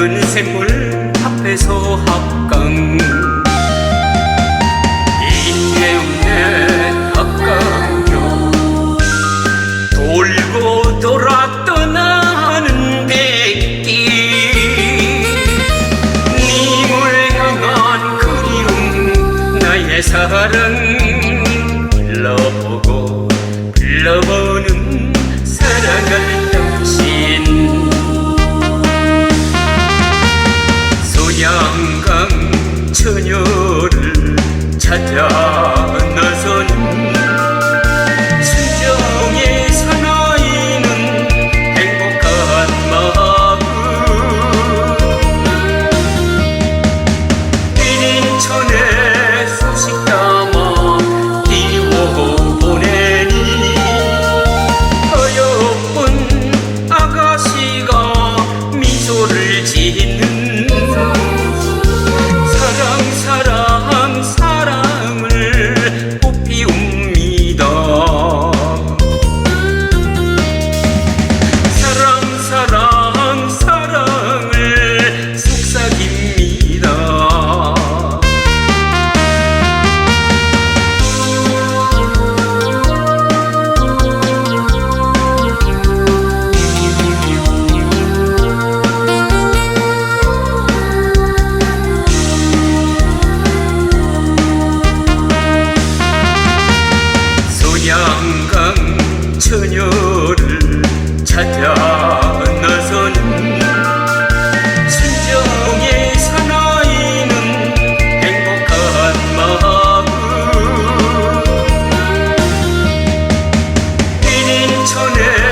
은색물 앞에서 합강. 인내운내 합강요. 돌고 돌아 사랑. 불러보고 불러보고. 만나서는 순정의 사나이는 행복한 마음 일인천에 소식 담아 띄워 보내니 어여쁜 아가씨가 미소를 짓는 o pium. 소년